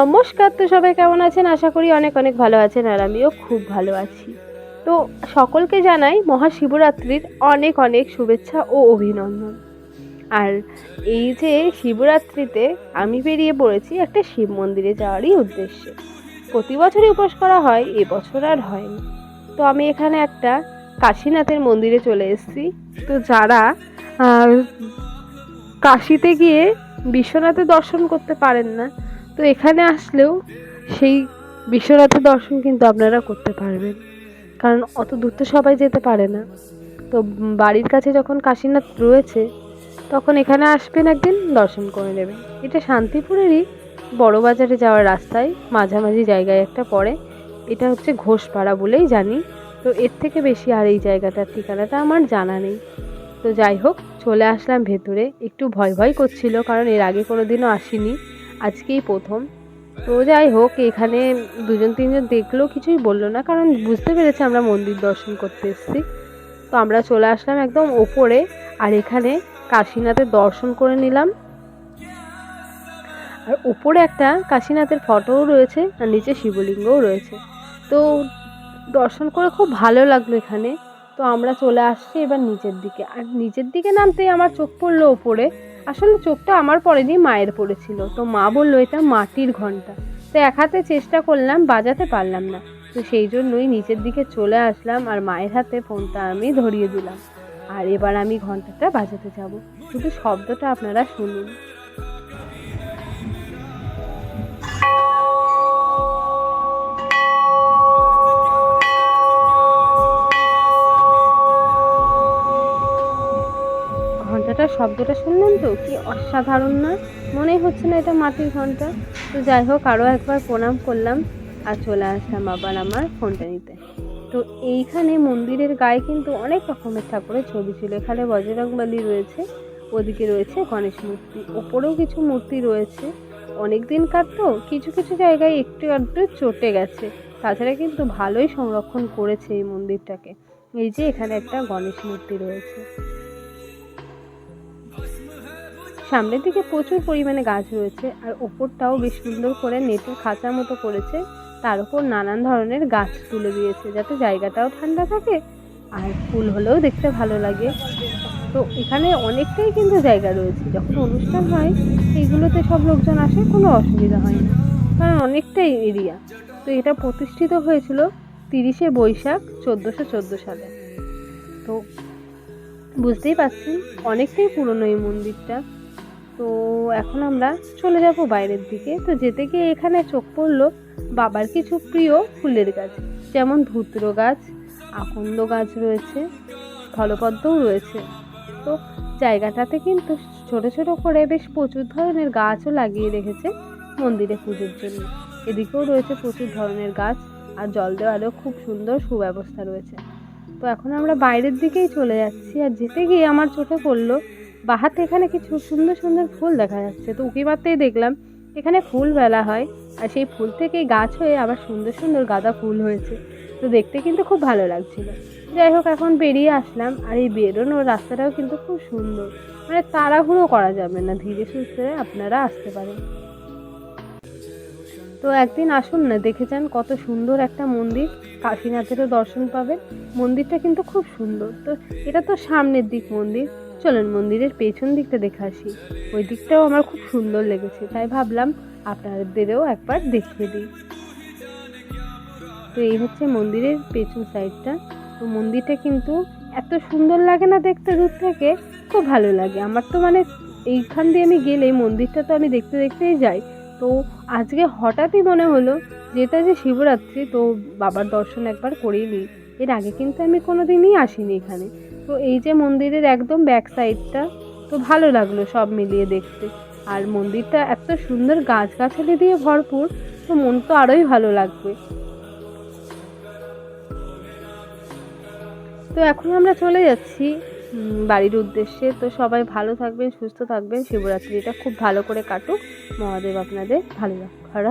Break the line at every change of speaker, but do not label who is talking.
নমস্কার তো সবাই, কেমন আছেন? আশা করি অনেক অনেক ভালো আছেন আর আমিও খুব ভালো আছি। তো সকলকে জানাই মহাশিবরাত্রির অনেক অনেক শুভেচ্ছা ও অভিনন্দন। আর এই যে শিবরাত্রিতে আমি বেরিয়ে পড়েছি একটা শিব মন্দিরে যাওয়ারই উদ্দেশ্যে। প্রতি বছরই উপোস করা হয় এবছর আর হয়নি। তো আমি এখানে একটা কাশীনাথের মন্দিরে চলে এসেছি। তো যারা কাশিতে গিয়ে বিশ্বনাথের দর্শন করতে পারেন না তো এখানে আসলেও সেই বিশ্বনাথের দর্শন কিন্তু আপনারা করতে পারবেন। কারণ অত দূর তো সবাই যেতে পারে না। তো বাড়ির কাছে যখন কাশীনাথ রয়েছে, তখন এখানে আসবেন একদিন, দর্শন করে নেবেন। এটা শান্তিপুরেরই বড় বাজারে যাওয়ার রাস্তায়, মাঝামাঝি জায়গায় একটা পড়ে। এটা হচ্ছে ঘোষপাড়া বলেই জানি। তো এর থেকে বেশি আর এই জায়গাটার ঠিকানাটা আমার জানা নেই। তো যাই হোক, চলে আসলাম ভেতরে। একটু ভয় ভয় করছিল, কারণ এর আগে কোনো দিনও আসিনি। আজকেই প্রথম। তো যাই হোক, এখানে দুজন তিনজন দেখলেও কিছুই বলল না, কারণ বুঝতে পেরেছে আমরা মন্দির দর্শন করতে এসেছি। তো আমরা চলে আসলাম একদম ওপরে, আর এখানে কাশীনাথের দর্শন করে নিলাম। আর উপরে একটা কাশীনাথের ফটোও রয়েছে, আর নিচে শিবলিঙ্গও রয়েছে। তো দর্শন করে খুব ভালো লাগল এখানে। তো আমরা চলে আসছি এবার নিচের দিকে। আর নিচের দিকে নামতেই আমার চোখ পড়ল ওপরে। আসলে চোখটা আমার পড়েনি মায়ের পড়েছিল। তো মা বলল, এটা মাটির ঘণ্টা। তো এক হাতে চেষ্টা করলাম, বাজাতে পারলাম না। তো সেই জন্যই নিচের দিকে চলে আসলাম আর মায়ের হাতে ফোনটা আমি ধরিয়ে দিলাম। আর এবার আমি ঘন্টাটা বাজাতে যাব। শুধু শব্দটা আপনারা শুনুন। শব্দটা শুনলেন তো? কি অসাধারণ না? মনেই হচ্ছে না এটা মাটির ঘণ্টা। তো যাই হোক আরও একবার প্রণাম করলাম আর চলে আসলাম আবার আমার ফোনটা নিতে। তো এইখানে মন্দিরের গায়ে কিন্তু অনেক রকমের ঠাকুরের ছবি ছিল। এখানে বজরংবলী রয়েছে, ওদিকে রয়েছে গণেশ মূর্তি, ওপরেও কিছু মূর্তি রয়েছে। অনেক দিনকার তো, কিছু কিছু জায়গায় একটু আধটু চটে গেছে। তাছাড়া কিন্তু ভালোই সংরক্ষণ করেছে এই মন্দিরটাকে। এই যে এখানে একটা গণেশ মূর্তি রয়েছে। সামনের দিকে প্রচুর পরিমাণে গাছ রয়েছে আর ওপরটাও বেশ সুন্দর করে নেটের খাঁচা মতো করেছে। তার উপর নানান ধরনের গাছ তুলে দিয়েছে যাতে জায়গাটাও ঠান্ডা থাকে আর ফুল হলেও দেখতে ভালো লাগে। তো এখানে অনেকটাই কিন্তু জায়গা রয়েছে। যখন অনুষ্ঠান হয় এইগুলোতে সব লোকজন আসে, কোনো অসুবিধা হয় না। কারণ অনেকটাই এরিয়া। তো এটা প্রতিষ্ঠিত হয়েছিল তিরিশে বৈশাখ চোদ্দোশো চোদ্দ সালে। তো বুঝতেই পারছেন, অনেকটাই পুরনো এই মন্দিরটা। তো এখন আমরা চলে যাব বাইরের দিকে। তো যেতে গিয়ে এখানে চোখ পড়ল বাবার কিছু প্রিয় ফুলের গাছ, যেমন ধুত্র গাছ, আকন্দ গাছ রয়েছে স্থলপদ্মও রয়েছে। তো জায়গাটাতে কিন্তু ছোট ছোট করে বেশ প্রচুর ধরনের গাছও লাগিয়ে রেখেছে মন্দিরে পুজোর জন্য। এদিকেও রয়েছে প্রচুর ধরনের গাছ আর জল দেওয়ারও খুব সুন্দর সুব্যবস্থা রয়েছে। তো এখন আমরা বাইরের দিকেই চলে যাচ্ছি আর যেতে গিয়ে আমার চোখে পড়ল বাহাতে এখানে কিছু সুন্দর সুন্দর ফুল দেখা যাচ্ছে? তো উকি দেখলাম, এখানে ফুল বেলা হয় আর সেই ফুল থেকেই গাছ হয়ে আবার সুন্দর সুন্দর গাঁদা ফুল হয়েছে। তো দেখতে কিন্তু খুব ভালো লাগছিল। যাই হোক, এখন বেরিয়ে আসলাম আর এই বেরোনোর রাস্তাটাও কিন্তু খুব সুন্দর। মানে তাড়াহুড়ো করা যাবে না, ধীরে সুস্থে আপনারা আসতে পারেন। তো একদিন আসুন না, দেখে যান কত সুন্দর একটা মন্দির। কাশীনাথেরও দর্শন পাবেন। মন্দিরটা কিন্তু খুব সুন্দর। তো এটা তো সামনের দিক মন্দির। চলুন মন্দিরের পেছন দিকটা দেখে আসি। ওই দিকটাও আমার খুব সুন্দর লেগেছে, তাই ভাবলাম আপনাদেরও একবার দেখিয়ে দিই। তো এই হচ্ছে মন্দিরের পেছন সাইডটা তো মন্দিরটা কিন্তু এত সুন্দর লাগে না দেখতে দূর থেকে, খুব ভালো লাগে। আমার তো মানে এইখান দিয়ে আমি গেলে মন্দিরটা তো আমি দেখতে দেখতেই যাই। তো আজকে হঠাৎই মনে হলো যেটা যে শিবরাত্রি, তো বাবার দর্শন একবার করেই নিই। এর আগে কিন্তু আমি কোনো দিনই আসিনি এখানে। তো এই যে মন্দিরের একদম ব্যাক সাইডটা তো ভালো লাগল সব মিলিয়ে দেখতে। আর মন্দিরটা এত সুন্দর গাছগাছালি দিয়ে ভরপুর, তো মন তো আরোই ভালো লাগবে। তো এখন আমরা চলে যাচ্ছি বাড়ির উদ্দেশ্যে। তো সবাই ভালো থাকবেন, সুস্থ থাকবেন। শিবরাত্রিটা খুব ভালো করে কাটুক। মহাদেব আপনাদের ভালো রাখুক হর।